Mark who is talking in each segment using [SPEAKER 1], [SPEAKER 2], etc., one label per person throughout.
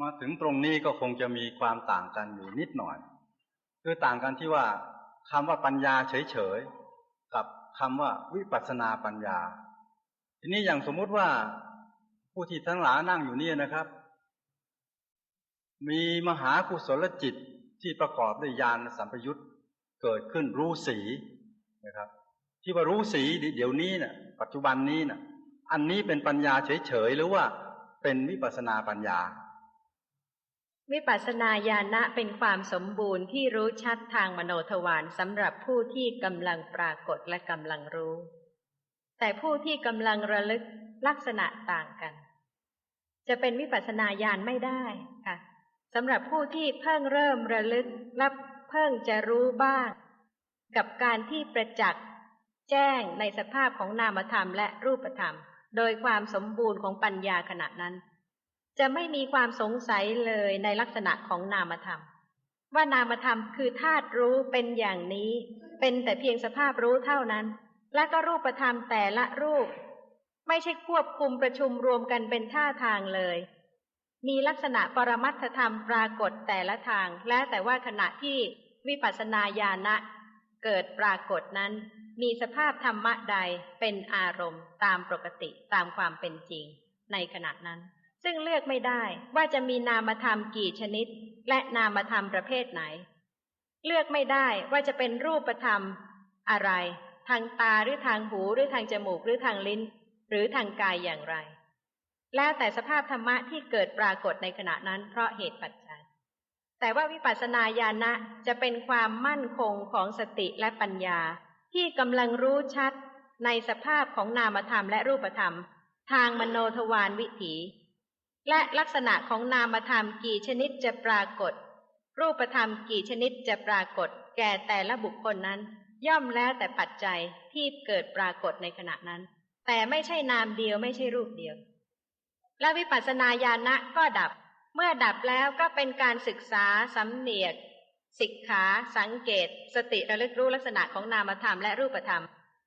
[SPEAKER 1] มาถึงตรงนี้ก็คงจะมีความต่างกันอยู่นิดหน่อย คือต่างกันที่ว่าคำว่าปัญญาเฉยๆกับคำว่าวิปัสสนาปัญญา ทีนี้อย่างสมมุติว่าผู้ที่ทั้งหลายนั่งอยู่นี่นะครับ มีมหากุศลจิตที่ประกอบด้วยญาณสัมปยุตเกิดขึ้นรู้สีนะครับ ที่ว่ารู้สีเดี๋ยวนี้นะ่ะ ปัจจุบันนี้นะ่ะ อันนี้เป็นปัญญาเฉยๆหรือว่าเป็นวิปัสสนาปัญญา
[SPEAKER 2] วิปัสสนาญาณะเป็นความสมบูรณ์ที่รู้ชัดทางมโนทวารสำหรับผู้ที่กำลังปรากฏและกำลังรู้ แต่ผู้ที่กำลังระลึกลักษณะต่างกัน จะเป็นวิปัสสนาญาณไม่ได้ค่ะสำหรับผู้ที่เพิ่งเริ่มระลึกและเพิ่งจะรู้บ้าง กับการที่ประจักษ์แจ้งในสภาพของนามธรรมและรูปธรรม โดยความสมบูรณ์ของปัญญาขณะนั้น จะไม่มีความสงสัยเลยในลักษณะของนามธรรม ว่านามธรรมคือธาตุรู้เป็นอย่างนี้ เป็นแต่เพียงสภาพรู้เท่านั้น และก็รูปธรรมแต่ละรูป ไม่ใช่ควบคุมประชุมรวมกันเป็นท่าทางเลย มีลักษณะปรมัตถธรรมปรากฏแต่ละทาง และแต่ว่าขณะที่วิปัสสนาญาณะเกิดปรากฏนั้น มีสภาพธรรมะใดเป็นอารมณ์ตามปกติตามความเป็นจริงในขณะนั้น ซึ่งเลือกไม่ได้ว่าจะมีนามธรรมกี่ชนิด และนามธรรมประเภทไหน เลือกไม่ได้ว่าจะเป็นรูปธรรม อะไร ทางตาหรือทางหูหรือทางจมูกหรือทางลิ้น หรือทางกายอย่างไร แล้วแต่สภาพธรรมะที่เกิดปรากฏในขณะนั้นเพราะเหตุปัจจัย แต่ว่าวิปัสสนาญาณะจะเป็นความมั่นคงของสติและปัญญา ที่กำลังรู้ชัดในสภาพของนามธรรมและรูปธรรม ทางมโนทวารวิถี และลักษณะของนามธรรมกี่ชนิดจะปรากฏ รูปธรรมกี่ชนิดจะปรากฏ แก่แต่ละบุคคลนั้น ย่อมแล้วแต่ปัจจัยที่เกิดปรากฏในขณะนั้น แต่ไม่ใช่นามเดียวไม่ใช่รูปเดียว และวิปัสสนาญาณะก็ดับ เมื่อดับแล้วก็เป็นการศึกษาสำเนียกสิกขาสังเกต สติระลึกรู้ลักษณะของนามธรรมและรูปธรรม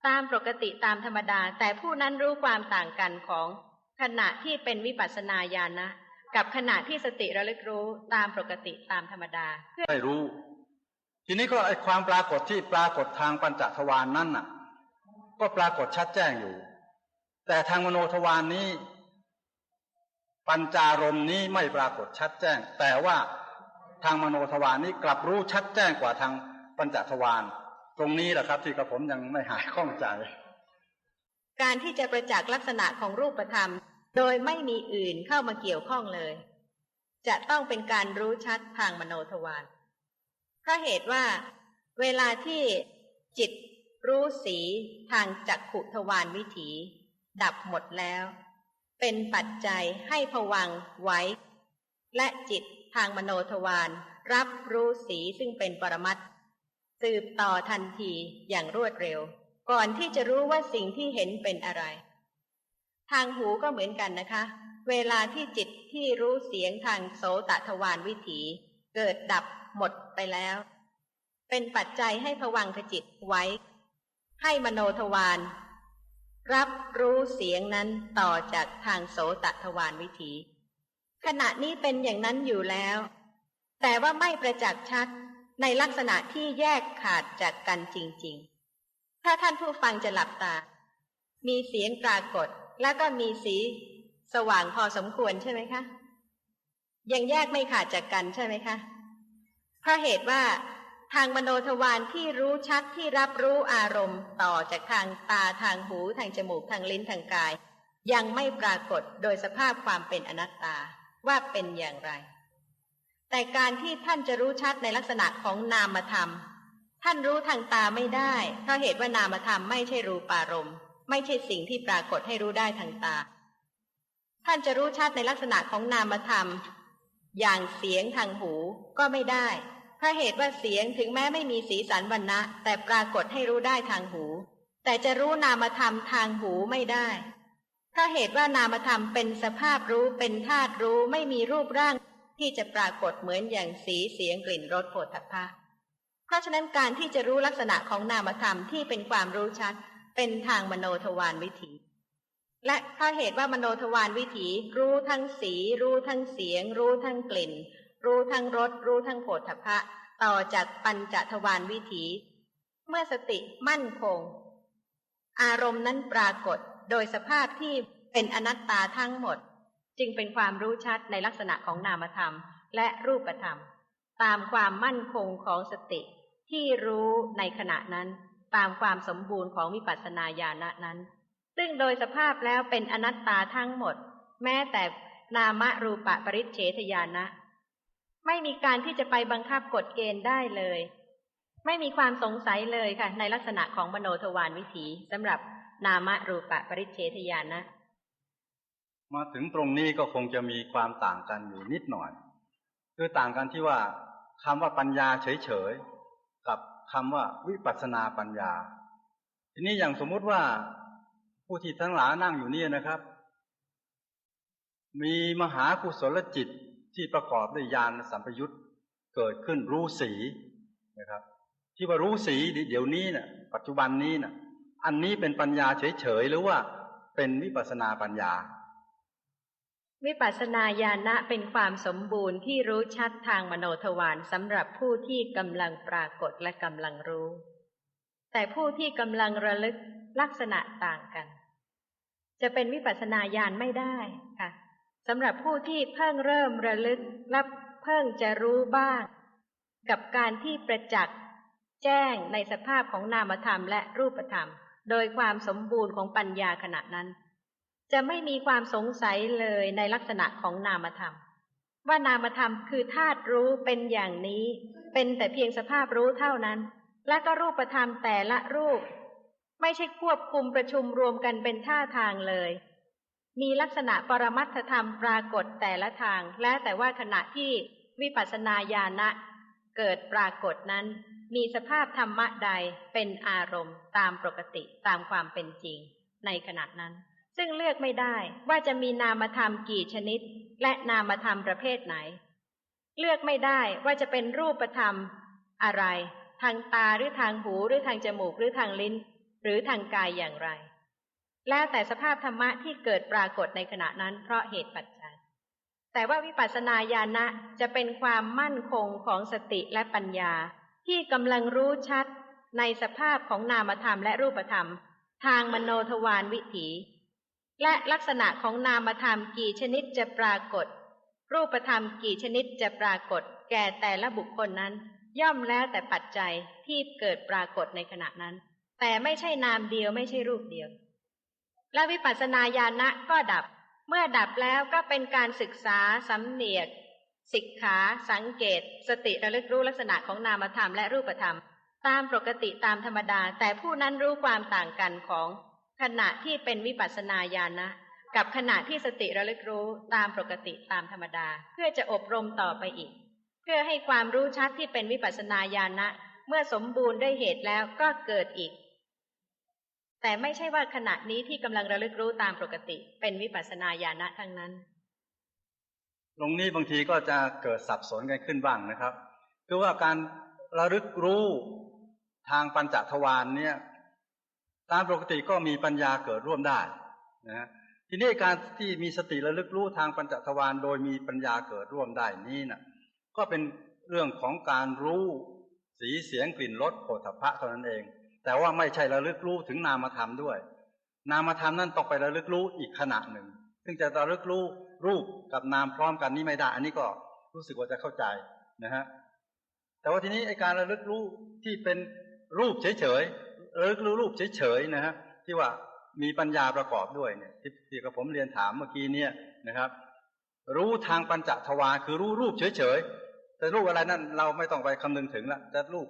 [SPEAKER 2] ตามปกติตามธรรมดา แต่ผู้นั้นรู้ความต่างกันของ ขณะที่เป็นวิปัสสนาญาณะกับขณะที่สติระลึกรู้ตามปกติตามธรรมดา
[SPEAKER 1] ได้รู้ ทีนี้ก็ไอความปรากฏที่ปรากฏทางปัญจทวารนนั่นน่ะ ก็ปรากฏชัดแจ้งอยู่ แต่ทางมโนทวารนนี้ ปัญจารมนี้ไม่ปรากฏชัดแจ้ง แต่ว่าทางมโนทวารนี้กลับรู้ชัดแจ้งกว่าทางปัญจทวารตรงนี้แหละครับ ที่กระผมยังไม่หายข้องใจ
[SPEAKER 2] การที่จะประจักษ์ลักษณะของรูปธรรม โดยไม่มีอื่นเข้ามาเกี่ยวข้องเลย จะต้องเป็นการรู้ชัดทางมโนทวารเพราะเหตุว่า เวลาที่จิตรู้สีทางจักขุทวารวิถี ดับหมดแล้ว เป็นปัจจัยให้ผวังไว้ และจิตทางมโนทวารรับรู้สีซึ่งเป็นปรมัตสืบต่อทันทีอย่างรวดเร็ว ก่อนที่จะรู้ว่าสิ่งที่เห็นเป็นอะไร ทางหูก็เหมือนกันนะคะ เวลาที่จิตที่รู้เสียงทางโสตทวารวิถี เกิดดับหมดไปแล้ว เป็นปัจจัยให้ผวังขจิตไว้ ให้มโนทวารรับรู้เสียงนั้นต่อจากทางโสตทวารวิถี ขณะนี้เป็นอย่างนั้นอยู่แล้ว แต่ว่าไม่ประจักษ์ชัดในลักษณะที่แยกขาดจากกันจริง ๆ ถ้าท่านผู้ฟังจะหลับตา มีเสียงปรากฏ แล้วก็มีสีสว่างพอสมควรใช่ไหมคะ ยังแยกไม่ขาดจากกันใช่ไหมคะเพราะเหตุว่าทางมโนทวารที่รู้ชัดที่รับรู้อารมณ์ต่อจากทางตาทางหูทางจมูกทางลิ้นทางกาย ยังไม่ปรากฏโดยสภาพความเป็นอนัตตาว่าเป็นอย่างไร แต่การที่ท่านจะรู้ชัดในลักษณะของนามธรรม ท่านรู้ทางตาไม่ได้เพราะเหตุว่านามธรรมไม่ใช่รูปารมณ์ ไม่ใช่สิ่งที่ปรากฏให้รู้ได้ทางตา ท่านจะรู้ชัดในลักษณะของนามธรรม อย่างเสียงทางหูก็ไม่ได้ถ้าะเหตุว่าเสียงถึงแม้ไม่มีสีสันวรรณะแต่ปรากฏให้รู้ได้ทางหู แต่จะรู้นามธรรมทางหูไม่ได้ถ้าะเหตุว่านามธรรมเป็นสภาพรู้เป็นธาตุรู้ไม่มีรูปร่างที่จะปรากฏเหมือนอย่างสีเสียงกลิ่นรสโผฏฐัพพะเพราะฉะนั้นการที่จะรู้ลักษณะของนามธรรมที่เป็นความรู้ชัด เป็นทางมโนทวารวิถี และเพราเหตุว่ามโนทวารวิถี รู้ทั้งสี รู้ทั้งเสียง รู้ทั้งกลิ่น รู้ทั้งรส รู้ทั้งโผฏฐัพพะ ต่อจากปัญจทวารวิถี เมื่อสติมั่นคง อารมณ์นั้นปรากฏโดยสภาพที่เป็นอนัตตาทั้งหมด จึงเป็นความรู้ชัดในลักษณะของนามธรรม และรูปธรรม ตามความมั่นคงของสติที่รู้ในขณะนั้น ตามความสมบูรณ์ของวิปัสสนาญาณนั้น ซึ่งโดยสภาพแล้วเป็นอนัตตาทั้งหมด แม้แต่นามรูปะปริเฉทญาณะไม่มีการที่จะไปบังคับกฎเกณฑ์ได้เลย ไม่มีความสงสัยเลยค่ะ ในลักษณะของมโนทวารวิถีสำหรับนามรูปะปริเฉทญาณนะ
[SPEAKER 1] มาถึงตรงนี้ก็คงจะมีความต่างกันอยู่นิดหน่อย คือต่างกันที่ว่าคำว่าปัญญาเฉย คำว่าวิปัสสนาปัญญา ทีนี้อย่างสมมุติว่าผู้ที่ทั้งหลายนั่งอยู่นี่นะครับ มีมหากุศลจิตที่ประกอบด้วยญาณสัมปยุตเกิดขึ้นรู้สีนะครับ ที่ว่ารู้สีเดี๋ยวนี้นะ่ะ ปัจจุบันนี้นะ่ะ อันนี้เป็นปัญญาเฉยๆหรือว่าเป็นวิปัสสนาปัญญา
[SPEAKER 2] วิปัสสนาญาณะเป็นความสมบูรณ์ที่รู้ชัดทางมโนทวารสำหรับผู้ที่กำลังปรากฏและกำลังรู้ แต่ผู้ที่กำลังระลึกลักษณะต่างกัน จะเป็นวิปัสสนาญาณไม่ได้ค่ะสำหรับผู้ที่เพิ่งเริ่มระลึกและเพิ่งจะรู้บ้าง กับการที่ประจักษ์แจ้งในสภาพของนามธรรมและรูปธรรม โดยความสมบูรณ์ของปัญญาขณะนั้น จะไม่มีความสงสัยเลยในลักษณะของนามธรรม ว่านามธรรมคือธาตุรู้เป็นอย่างนี้ เป็นแต่เพียงสภาพรู้เท่านั้น และก็รูปธรรมแต่ละรูป ไม่ใช่ควบคุมประชุมรวมกันเป็นท่าทางเลย มีลักษณะปรมัตถธรรมปรากฏแต่ละทาง และแต่ว่าขณะที่วิปัสสนาญาณะเกิดปรากฏนั้น มีสภาพธรรมะใดเป็นอารมณ์ตามปกติตามความเป็นจริงในขณะนั้น ซึ่งเลือกไม่ได้ว่าจะมีนามธรรมกี่ชนิด และนามธรรมประเภทไหน เลือกไม่ได้ว่าจะเป็นรูปธรรม อะไร ทางตาหรือทางหูหรือทางจมูกหรือทางลิ้น หรือทางกายอย่างไร แล้วแต่สภาพธรรมะที่เกิดปรากฏในขณะนั้นเพราะเหตุปัจจัย แต่ว่าวิปัสสนาญาณะจะเป็นความมั่นคงของสติและปัญญา ที่กำลังรู้ชัดในสภาพของนามธรรมและรูปธรรม ทางมโนทวารวิถี และลักษณะของนามธรรมกี่ชนิดจะปรากฏ รูปธรรมกี่ชนิดจะปรากฏ แก่แต่ละบุคคลนั้น ย่อมแล้วแต่ปัจจัยที่เกิดปรากฏในขณะนั้น แต่ไม่ใช่นามเดียวไม่ใช่รูปเดียว และวิปัสสนาญาณะก็ดับ เมื่อดับแล้วก็เป็นการศึกษาสำเนียกสิกขา สังเกต สติระลึกรู้ลักษณะของนามธรรมและรูปธรรม ตามปกติตามธรรมดา แต่ผู้นั้นรู้ความต่างกันของ ขณะที่เป็นวิปัสสนาญาณนะกับขณะที่สติระลึกรู้ตามปกติตามธรรมดา เพื่อจะอบรมต่อไปอีก เพื่อให้ความรู้ชัดที่เป็นวิปัสสนาญาณะเมื่อสมบูรณ์ด้วยเหตุแล้วก็เกิดอีก แต่ไม่ใช่ว่าขณะนี้ที่กำลังระลึกรู้ตามปกติ เป็นวิปัสสนาญาณะทั้งนั้น
[SPEAKER 1] ตรงนี้บางทีก็จะเกิดสับสนกันขึ้นบ้างนะครับ คือว่าการระลึกรู้ทางปัญจทวารเนี่ย ตามปกติก็มีปัญญาเกิดร่วมได้นะทีนี้การที่มีสติระลึกรู้ทางปัญจทวารโดยมีปัญญาเกิดร่วมได้นี้นะก็เป็นเรื่องของการรู้สีเสียงกลิ่นรสโผฏฐัพพะเท่านั้นเอง แต่ว่าไม่ใช่ระลึกรู้ถึงนามธรรมด้วย นามธรรมนั่นต้องไประลึกรู้อีกขณะหนึ่ง ซึ่งจะระลึกรู้รูปกับนามพร้อมกันนี่ไม่ได้ อันนี้ก็รู้สึกว่าจะเข้าใจนะฮะแต่ว่าทีนี้ไอการระลึกรู้ที่เป็นรูปเฉย ๆระลึกรู้รูปเฉยๆนะฮะที่ว่ามีปัญญาประกอบด้วยเนี่ยที่ที่กับผมเรียนถามเมื่อกี้เนี่ยนะครับ รู้ทางปัญจทวารคือรู้รูปเฉยๆแต่รูปอะไรนั่นเราไม่ต้องไปคำนึงถึงละจะรูป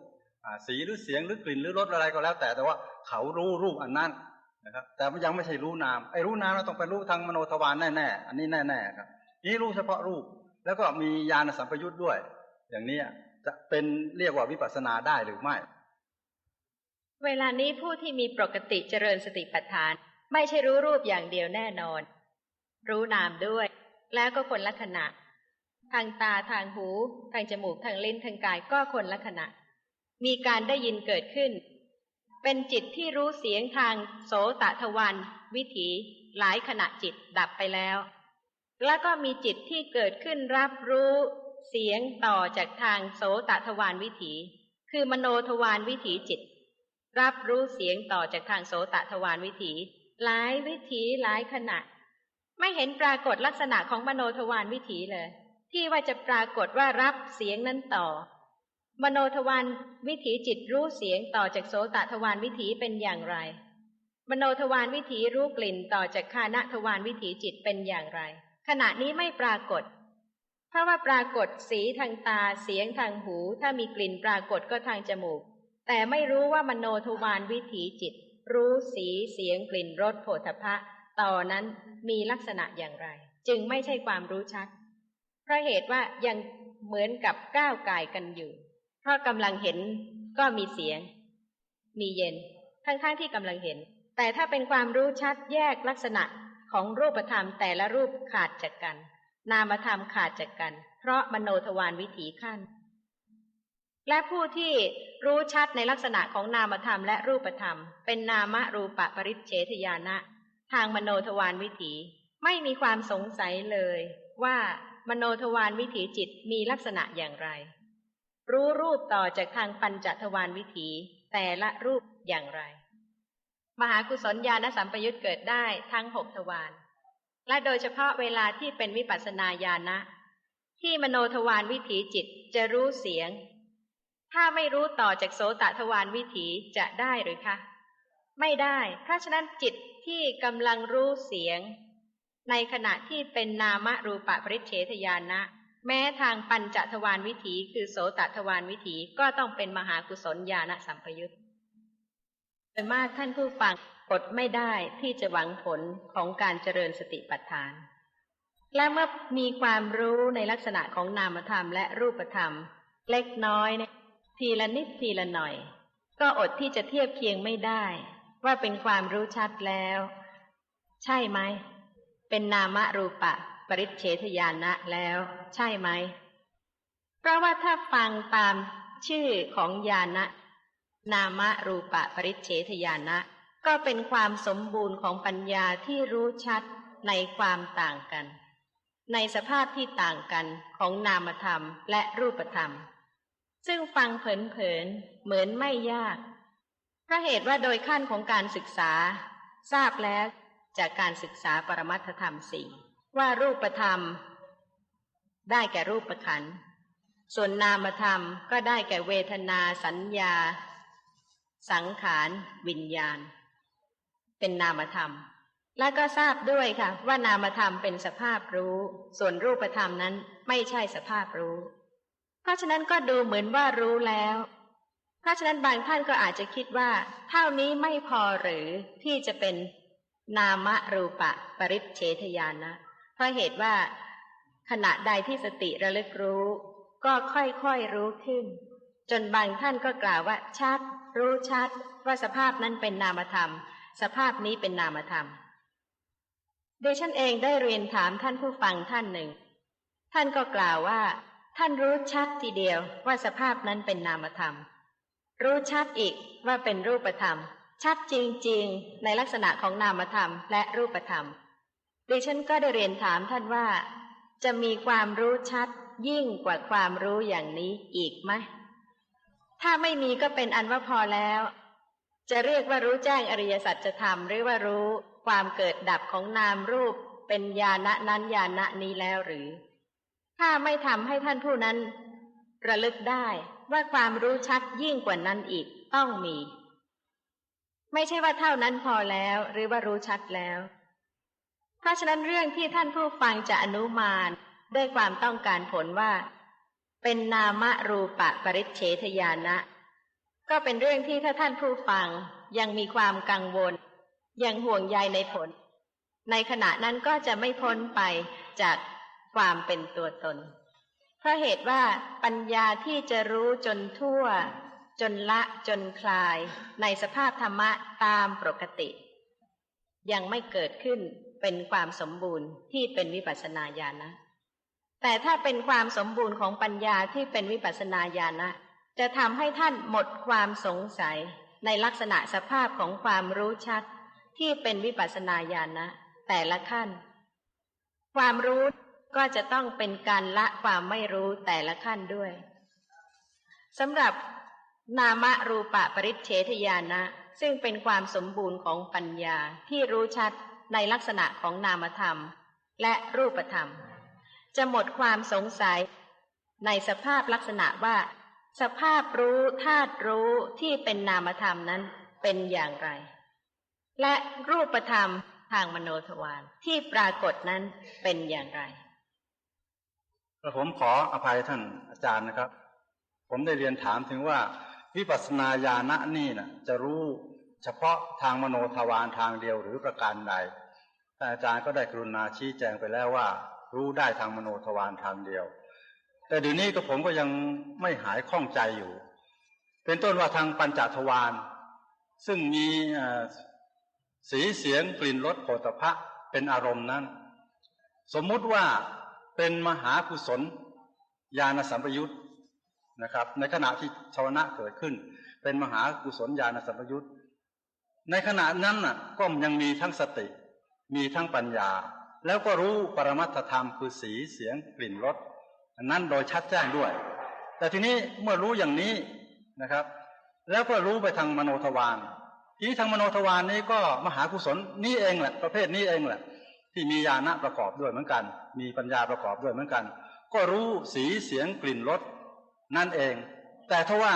[SPEAKER 1] สีหรือเสียงหรือกลิ่นหรือรสอะไรก็แล้ว แต่แต่ว่าเขารู้รูปอันนั้นนะครับแต่มันยังไม่ใช่รู้นามไอ้รู้นามเราต้องไปรู้ทางมโนทวารแน่ๆอันนี้แน่ๆครับนี่รู้เฉพาะรูป แล้วก็มีญาณสัมปยุทธ์ด้วย อย่างนี้จะเป็นเรียกว่าวิปัสสนาได้หรือไม่
[SPEAKER 2] เวลานี้ผู้ที่มีปกติเจริญสติปัฏฐาน ไม่ใช่รู้รูปอย่างเดียวแน่นอน รู้นามด้วย แล้วก็คนละขณะ ทางตาทางหู ทางจมูกทางลิ้นทางกายก็คนละขณะ มีการได้ยินเกิดขึ้น เป็นจิตที่รู้เสียงทางโสตทวารวิถี หลายขณะจิตดับไปแล้ว แล้วก็มีจิตที่เกิดขึ้นรับรู้เสียงต่อจากทางโสตทวารวิถี คือมโนทวารวิถีจิต รับรู้เสียงต่อจากทางโสตทวารวิถี หลายวิถีหลายขณะ ไม่เห็นปรากฏลักษณะของมโนทวารวิถีเลย ที่ว่าจะปรากฏว่ารับเสียงนั้นต่อ มโนทวารวิถีจิตรู้เสียงต่อจากโสตทวารวิถีเป็นอย่างไร มโนทวารวิถีรู้กลิ่นต่อจากคานทวารวิถีจิตเป็นอย่างไร ขณะนี้ไม่ปรากฏเพราะว่าปรากฏสีทางตาเสียงทางหู ถ้ามีกลิ่นปรากฏก็ทางจมูก แต่ไม่รู้ว่ามโนทวารวิถีจิต รู้สีเสียงกลิ่นรสโผฏฐะต่อนั้นมีลักษณะอย่างไร จึงไม่ใช่ความรู้ชัด เพราะเหตุว่ายังเหมือนกับก้าวกายกันอยู่ เพราะกำลังเห็นก็มีเสียง มีเย็น ทั้งๆทที่กำลังเห็น แต่ถ้าเป็นความรู้ชัดแยกลักษณะของรูปธรรมแต่ละรูปขาดจากกัน นามธรรมขาดจากกัน เพราะมโนทวารวิถีขั้น และผู้ที่รู้ชัดในลักษณะของนามธรรมและรูปธรรม เป็นนามรูปปริเฉทญาณะ ทางมโนทวารวิถี ไม่มีความสงสัยเลย ว่ามโนทวารวิถีจิตมีลักษณะอย่างไร รู้รูปต่อจากทางปัญจทวารวิถี แต่ละรูปอย่างไร มหากุศลญาณสัมปยุตเกิดได้ทั้งหกทวารและโดยเฉพาะเวลาที่เป็นวิปัสสนาญาณะ ที่มโนทวารวิถีจิตจะรู้เสียง ถ้าไม่รู้ต่อจากโสตทวารวิถีจะได้หรือคะ ไม่ได้ เพราะฉะนั้นจิตที่กำลังรู้เสียง ในขณะที่เป็นนามรูปะปริเฉทญาณะแม้ทางปัญจทวารวิถี คือโสตทวารวิถีก็ต้องเป็นมหากุศลญาณสัมปยุตโดยมากท่านผู้ฟังอดไม่ได้ที่จะหวังผลของการเจริญสติปัฏฐาน และเมื่อมีความรู้ในลักษณะของนามธรรมและรูปธรรม เล็กน้อยเนี่ย ทีละนิดทีละหน่อย ก็อดที่จะเทียบเคียงไม่ได้ ว่าเป็นความรู้ชัดแล้ว ใช่ไหม เป็นนามรูปะ ปริเฉทญาณะแล้ว ใช่ไหม เพราะว่าถ้าฟังตามชื่อของญาณะนามรูปะ ปริเฉทญาณะก็เป็นความสมบูรณ์ของปัญญาที่รู้ชัดในความต่างกัน ในสภาพที่ต่างกันของนามธรรมและรูปธรรม ซึ่งฟังเผินๆเหมือนไม่ยากเพราะเหตุว่าโดยขั้นของการศึกษา ทราบแล้วจากการศึกษาปรมัตถธรรมสี่ว่ารูปธรรม ได้แก่รูปขันธ์ส่วนนามธรรมก็ได้แก่เวทนาสัญญา สังขารวิญญาณ เป็นนามธรรม และก็ทราบด้วยค่ะ ว่านามธรรมเป็นสภาพรู้ ส่วนรูปธรรมนั้นไม่ใช่สภาพรู้ เพราะฉะนั้นก็ดูเหมือนว่ารู้แล้ว เพราะฉะนั้นบางท่านก็อาจจะคิดว่า เท่านี้ไม่พอหรือที่จะเป็นนามรูปะปริเฉทญาณนะเพราะเหตุว่าขณะใดที่สติระลึกรู้ ก็ค่อยๆรู้ขึ้น จนบางท่านก็กล่าวว่า ชัด รู้ชัด ว่าสภาพนั้นเป็นนามธรรม สภาพนี้เป็นนามธรรมโดยฉันเองได้เรียนถามท่านผู้ฟังท่านหนึ่ง ท่านก็กล่าวว่า ท่านรู้ชัดทีเดียวว่าสภาพนั้นเป็นนามธรรม รู้ชัดอีกว่าเป็นรูปธรรม ชัดจริงๆ ในลักษณะของนามธรรมและรูปธรรม ดิฉันก็ได้เรียนถามท่านว่า จะมีความรู้ชัดยิ่งกว่าความรู้อย่างนี้อีกไหมถ้าไม่มีก็เป็นอันว่าพอแล้ว จะเรียกว่ารู้แจ้งอริยสัจธรรมหรือว่ารู้ความเกิดดับของนามรูปเป็นญาณนั้นญาณนี้แล้วหรือ ถ้าไม่ทำให้ท่านผู้นั้น ระลึกได้ว่าความรู้ชัดยิ่งกว่านั้นอีกต้องมี ไม่ใช่ว่าเท่านั้นพอแล้วหรือว่ารู้ชัดแล้ว เพราะฉะนั้นเรื่องที่ท่านผู้ฟังจะอนุมานด้วยความต้องการผลว่า เป็นนามรูปะปริเฉทญาณะก็เป็นเรื่องที่ถ้าท่านผู้ฟังยังมีความกังวล ยังห่วงใยในผล ในขณะนั้นก็จะไม่พ้นไปจาก ความเป็นตัวตน เพราะเหตุว่าปัญญาที่จะรู้จนทั่ว จนละจนคลาย ในสภาพธรรมะตามปกติ ยังไม่เกิดขึ้นเป็นความสมบูรณ์ที่เป็นวิปัสสนาญาณนะ แต่ถ้าเป็นความสมบูรณ์ของปัญญาที่เป็นวิปัสสนาญาณนะจะทำให้ท่านหมดความสงสัยในลักษณะสภาพของความรู้ชัดที่เป็นวิปัสสนาญาณนะแต่ละขั้น ความรู้ ก็จะต้องเป็นการละความไม่รู้แต่ละขั้นด้วยสำหรับนามรูปะปริเฉทญาณนะซึ่งเป็นความสมบูรณ์ของปัญญาที่รู้ชัดในลักษณะของนามธรรม และรูปธรรม จะหมดความสงสัยในสภาพลักษณะว่า สภาพรู้ธาตุรู้ที่เป็นนามธรรมนั้นเป็นอย่างไร และรูปธรรมทางมโนทวารที่ปรากฏนั้นเป็นอย่างไร
[SPEAKER 1] กระผมขออภัยท่านอาจารย์นะครับ ผมได้เรียนถามถึงว่า วิปัสสนาญาณะนี่นะจะรู้เฉพาะทางมโนทวารทางเดียวหรือประการใดท่านอาจารย์ก็ได้กรุณาชี้แจงไปแล้วว่า รู้ได้ทางมโนทวารทางเดียว แต่เดี๋ยวนี้ก็ผมก็ยังไม่หายข้องใจอยู่ เป็นต้นว่าทางปัญจทวารซึ่งมีสีเสียงกลิ่นรสโผฏฐะเป็นอารมณ์นั้น สมมุติว่า เป็นมหากุศลญาณสัมปยุตนะครับ ในขณะที่ชาวนะเกิดขึ้น เป็นมหากุศลญาณสัมปยุตในขณะนั้นน่ะก็ยังมีทั้งสติ มีทั้งปัญญา แล้วก็รู้ปรมัตถธรรมคือสีเสียงกลิ่นรสนั้นโดยชัดแจ้งด้วย แต่ทีนี้เมื่อรู้อย่างนี้นะครับ แล้วก็รู้ไปทางมโนทวารทีนี้ทางมโนทวารนี้ก็มหากุศลนี้เองแหละประเภทนี้เองแหละ ที่มีญาณะประกอบด้วยเหมือนกัน มีปัญญาประกอบด้วยเหมือนกัน ก็รู้สีเสียงกลิ่นรสนั่นเอง แต่ทว่า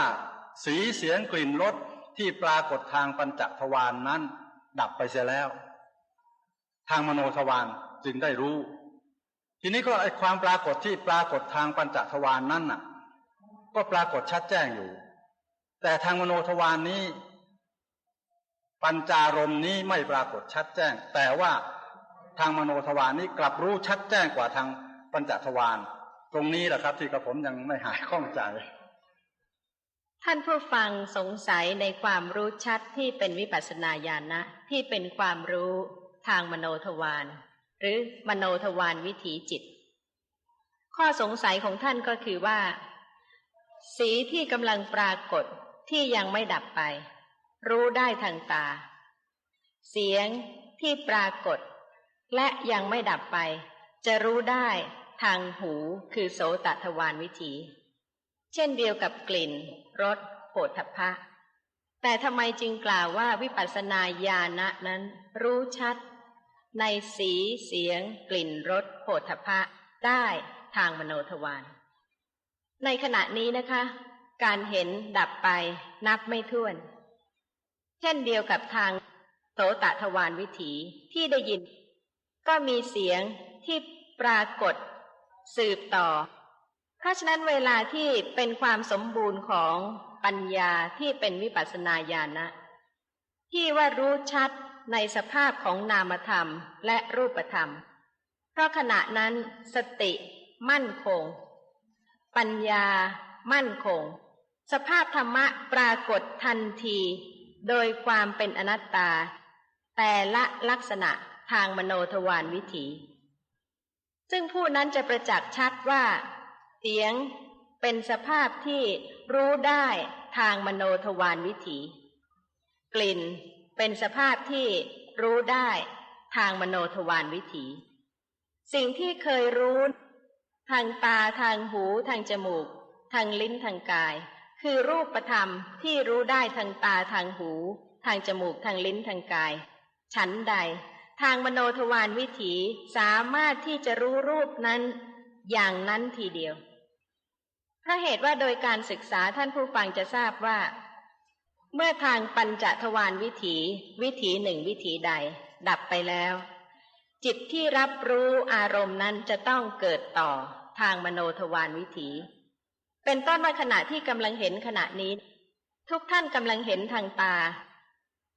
[SPEAKER 1] สีเสียงกลิ่นรสที่ปรากฏทางปัญจทวารนนั้น ดับไปเสียแล้ว ทางมโนทวารจึงได้รู้ ทีนี้ก็ไอความปรากฏที่ปรากฏทางปัญจทวารนนั้นน่ะ ก็ปรากฏชัดแจ้งอยู่ แต่ทางมโนทวารนนี้ ปัญจารมนี้ไม่ปรากฏชัดแจ้ง แต่ว่า ทางมโนทวารนี้กลับรู้ชัดแจ้งกว่าทางปัญจทวารตรงนี้แหละครับ ที่กระผมยังไม่หายข้องใจ
[SPEAKER 2] ท่านผู้ฟังสงสัยในความรู้ชัดที่เป็นวิปัสสนาญาณนะ ที่เป็นความรู้ทางมโนทวารหรือมโนทวารวิถีจิต ข้อสงสัยของท่านก็คือว่า สีที่กำลังปรากฏที่ยังไม่ดับไป รู้ได้ทางตา เสียงที่ปรากฏ และยังไม่ดับไป จะรู้ได้ทางหูคือโสตทวารวิถี เช่นเดียวกับกลิ่นรสโผฏฐพะแต่ทำไมจึงกล่าวว่าวิปัสสนาญาณนั้นรู้ชัด ในสีเสียง กลิ่นรสโผฏฐพะได้ทางมโนทวารในขณะนี้นะคะ การเห็นดับไปนับไม่ถ้วน เช่นเดียวกับทางโสตทวารวิถีที่ได้ยิน ก็มีเสียงที่ปรากฏสืบต่อ เพราะฉะนั้นเวลาที่เป็นความสมบูรณ์ของปัญญาที่เป็นวิปัสสนาญาณะที่ว่ารู้ชัดในสภาพของนามธรรมและรูปธรรม เพราะขณะนั้นสติมั่นคง ปัญญามั่นคง สภาพธรรมะปรากฏทันที โดยความเป็นอนัตตา แต่ละลักษณะ ทางมโนทวารวิถี ซึ่งผู้นั้นจะประจักษ์ชัดว่า เสียงเป็นสภาพที่รู้ได้ทางมโนทวารวิถี กลิ่นเป็นสภาพที่รู้ได้ทางมโนทวารวิถี สิ่งที่เคยรู้ ทางตาทางหู ทางจมูก ทางลิ้นทางกาย คือรูปธรรมที่รู้ได้ทางตาทางหู ทางจมูกทางลิ้นทางกายฉันใด ทางมโนทวารวิถีสามารถที่จะรู้รูปนั้นอย่างนั้นทีเดียวเพราะเหตุว่าโดยการศึกษาท่านผู้ฟังจะทราบว่า เมื่อทางปัญจทวารวิถี วิถีหนึ่งวิถีใด ดับไปแล้ว จิตที่รับรู้อารมณ์นั้นจะต้องเกิดต่อทางมโนทวารวิถี เป็นต้นว่าขณะที่กำลังเห็นขณะนี้ ทุกท่านกำลังเห็นทางตา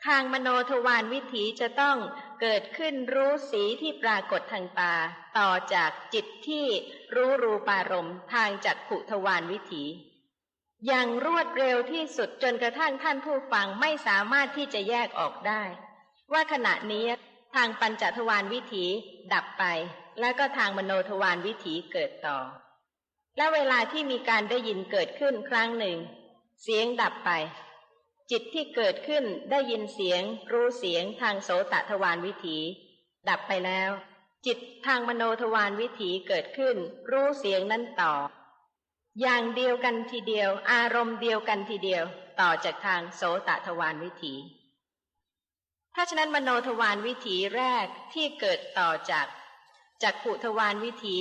[SPEAKER 2] ทางมโนทวารวิถีจะต้อง เกิดขึ้นรู้สีที่ปรากฏทางตา ต่อจากจิตที่รู้รูปารมณ์ทางจักขุทวารวิถี อย่างรวดเร็วที่สุดจนกระทั่งท่านผู้ฟังไม่สามารถที่จะแยกออกได้ ว่าขณะนี้ทางปัญจทวารวิถีดับไป แล้วก็ทางมโนทวารวิถีเกิดต่อ และเวลาที่มีการได้ยินเกิดขึ้นครั้งหนึ่ง เสียงดับไป จิตที่เกิดขึ้นได้ยินเสียง รู้เสียงทางโสตทวารวิถี ดับไปแล้ว จิตทางมโนทวารวิถีเกิดขึ้น รู้เสียงนั้นต่อ อย่างเดียวกันทีเดียว อารมณ์เดียวกันทีเดียว ต่อจากทางโสตทวารวิถี ถ้าฉะนั้นมโนทวารวิถีแรกที่เกิดต่อจากจากขุทวารวิถี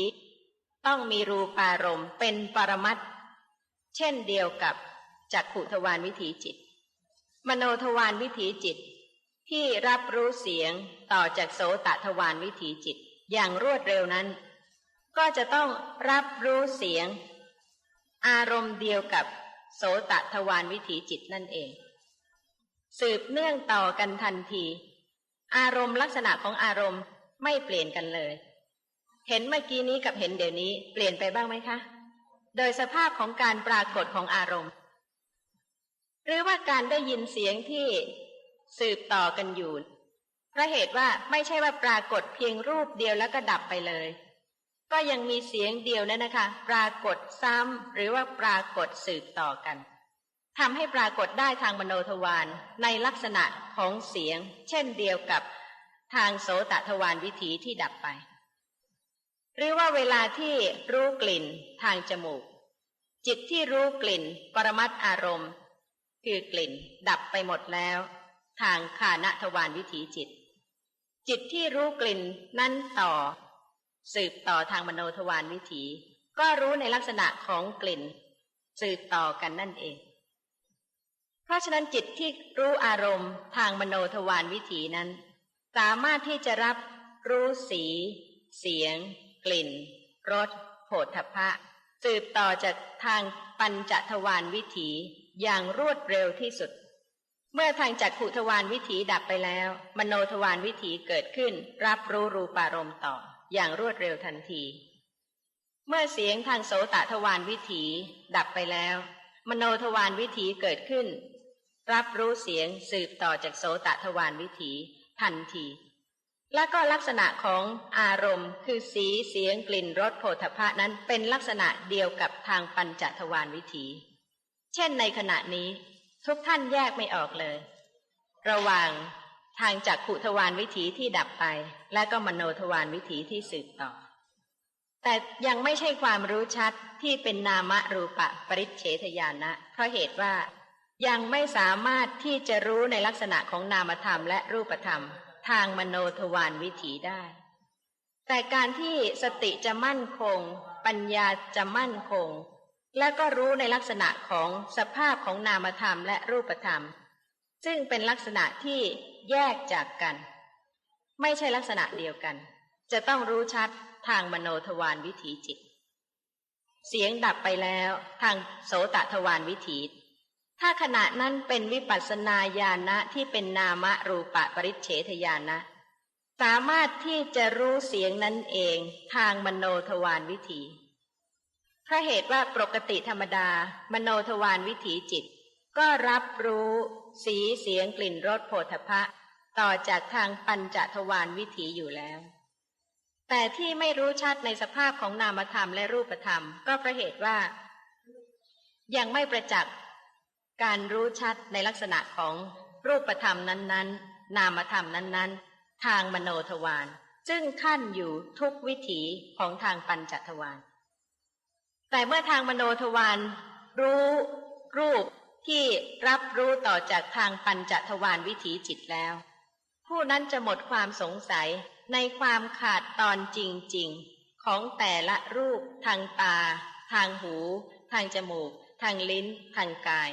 [SPEAKER 2] ต้องมีรูปารมณ์เป็นปรมัตเช่นเดียวกับจากขุทวารวิถีจิต มโนทวารวิถีจิต ที่รับรู้เสียงต่อจากโสตทวารวิถีจิต อย่างรวดเร็วนั้น ก็จะต้องรับรู้เสียง อารมณ์เดียวกับโสตทวารวิถีจิตนั่นเอง สืบเนื่องต่อกันทันที อารมณ์ลักษณะของอารมณ์ไม่เปลี่ยนกันเลย เห็นเมื่อกี้นี้กับเห็นเดี๋ยวนี้เปลี่ยนไปบ้างไหมคะ โดยสภาพของการปรากฏของอารมณ์ หรือว่าการได้ยินเสียงที่สืบต่อกันอยู่เพราะเหตุว่าไม่ใช่ว่าปรากฏเพียงรูปเดียวแล้วก็ดับไปเลย ก็ยังมีเสียงเดียวนั่นนะคะ ปรากฏซ้ำหรือว่าปรากฏสืบต่อกันทำให้ปรากฏได้ทางมโนทวารในลักษณะของเสียง เช่นเดียวกับทางโสตทวารวิถีที่ดับไป หรือว่าเวลาที่รู้กลิ่นทางจมูก จิตที่รู้กลิ่น ปรมัตอารมณ์ คือกลิ่น ดับไปหมดแล้ว ทางขานทวารวิถีจิต จิตที่รู้กลิ่นนั้นต่อ สืบต่อทางมโนทวารวิถี ก็รู้ในลักษณะของกลิ่น สืบต่อกันนั่นเอง เพราะฉะนั้นจิตที่รู้อารมณ์ทางมโนทวารวิถีนั้น สามารถที่จะรับรู้สี เสียง กลิ่นรสโผฏฐพะ สืบต่อจากทางปัญจทวารวิถี อย่างรวดเร็วที่สุด เมื่อทางจักขุทวารวิถีดับไปแล้ว มโนทวารวิถีเกิดขึ้น รับรู้รูปารมณ์ต่อ อย่างรวดเร็วทันที เมื่อเสียงทางโสตทวารวิถีดับไปแล้ว มโนทวารวิถีเกิดขึ้น รับรู้เสียงสืบต่อจากโสตทวารวิถีทันที และก็ลักษณะของอารมณ์คือสีเสียงกลิ่นรสโผฏฐะนั้นเป็นลักษณะเดียวกับทางปัญจทวารวิถี เช่นในขณะนี้ ทุกท่านแยกไม่ออกเลย ระหว่างทางจากขุทวารวิถีที่ดับไป และก็มโนทวารวิถีที่สืบต่อ แต่ยังไม่ใช่ความรู้ชัดที่เป็นนามรูปะปริเฉทญาณนะเพราะเหตุว่ายังไม่สามารถที่จะรู้ในลักษณะของนามธรรมและรูปธรรม ทางมโนทวารวิถีได้ แต่การที่สติจะมั่นคง ปัญญาจะมั่นคง และก็รู้ในลักษณะของสภาพของนามธรรมและรูปธรรม ซึ่งเป็นลักษณะที่แยกจากกัน ไม่ใช่ลักษณะเดียวกัน จะต้องรู้ชัดทางมโนทวารวิถีจิต เสียงดับไปแล้วทางโสตทวารวิถีถ้าขณะนั้นเป็นวิปัสนาญาณะที่เป็นนามรูปะปริเฉทญาณะ สามารถที่จะรู้เสียงนั้นเองทางมโนทวารวิถี เพราะเหตุว่าปกติธรรมดา มโนทวารวิถีจิต ก็รับรู้สีเสียงกลิ่นรสโผฏฐะต่อจากทางปัญจทวารวิถีอยู่แล้ว แต่ที่ไม่รู้ชัดในสภาพของนามธรรมและรูปธรรม ก็เพราะเหตุว่า ยังไม่ประจักษ์การรู้ชัดในลักษณะของรูปธรรมนั้น ๆ นามธรรมนั้น ๆ ทางมโนทวารซึ่งขั้นอยู่ทุกวิถีของทางปัญจทวาร แต่เมื่อทางมโนทวารรู้รูปที่รับรู้ต่อจากทางปัญจทวารวิถีจิตแล้ว ผู้นั้นจะหมดความสงสัยในความขาดตอนจริง ๆ ของแต่ละรูปทางตา ทางหู ทางจมูก ทางลิ้น ทางกาย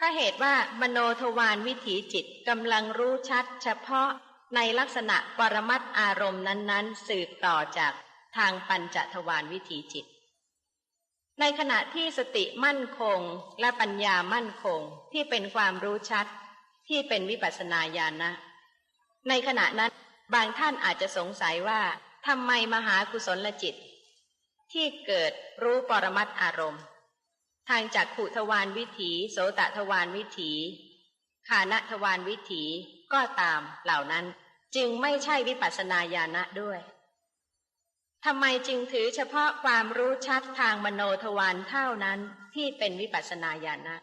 [SPEAKER 2] ถ้าเหตุว่ามโนทวารวิถีจิตกำลังรู้ชัด เฉพาะในลักษณะปรมัตอารมณ์นั้น ๆ สืบต่อจากทางปัญจทวารวิถีจิต ในขณะที่สติมั่นคงและปัญญามั่นคงที่เป็นความรู้ชัด ที่เป็นวิปัสสนาญาณนะ ในขณะนั้นบางท่านอาจจะสงสัยว่าทำไมมหากุศลจิต ที่เกิดรู้ปรมัตอารมณ์ ทางจากขุทวารวิถี โสตทวารวิถีขานทวารวิถีก็ตามเหล่านั้นจึงไม่ใช่วิปัสสนาญาณะด้วย ทำไมจึงถือเฉพาะความรู้ชัดทางมโนทวารเท่านั้นที่เป็นวิปัสสนาญาณะ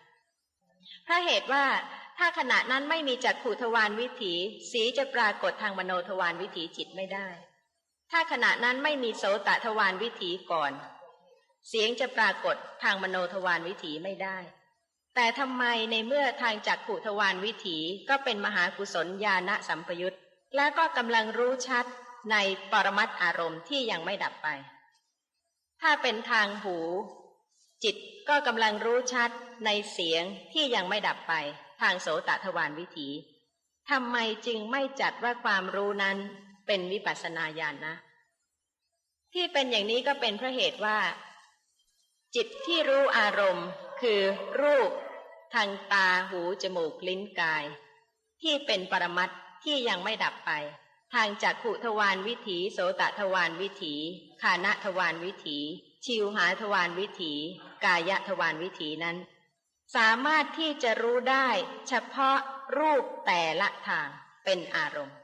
[SPEAKER 2] เพราะเหตุว่าถ้าขณะนั้นไม่มีจักขุทวารวิถีสีจะปรากฏทางมโนทวารวิถีจิตไม่ได้ ถ้าขณะนั้นไม่มีโสตทวารวิถีก่อน เสียงจะปรากฏทางมโนทวารวิถีไม่ได้ แต่ทำไมในเมื่อทางจักขุทวารวิถีก็เป็นมหากุศลญาณสัมปยุตและก็กำลังรู้ชัด ในปรมัตอารมณ์ที่ยังไม่ดับไป ถ้าเป็นทางหู จิตก็กำลังรู้ชัดในเสียงที่ยังไม่ดับไป ทางโสตทวารวิถีทำไมจึงไม่จัดว่าความรู้นั้นเป็นวิปัสสนาญาณนะที่เป็นอย่างนี้ก็เป็นเพราะเหตุว่า จิตที่รู้อารมณ์คือรูป ทางตาหูจมูกลิ้นกาย ที่เป็นปรมัตที่ยังไม่ดับไป ทางจักขุทวารวิถี โสตทวารวิถีคานะทวารวิถี ชิวหาทวารวิถี กายทวารวิถีนั้น สามารถที่จะรู้ได้เฉพาะรูปแต่ละทางเป็นอารมณ์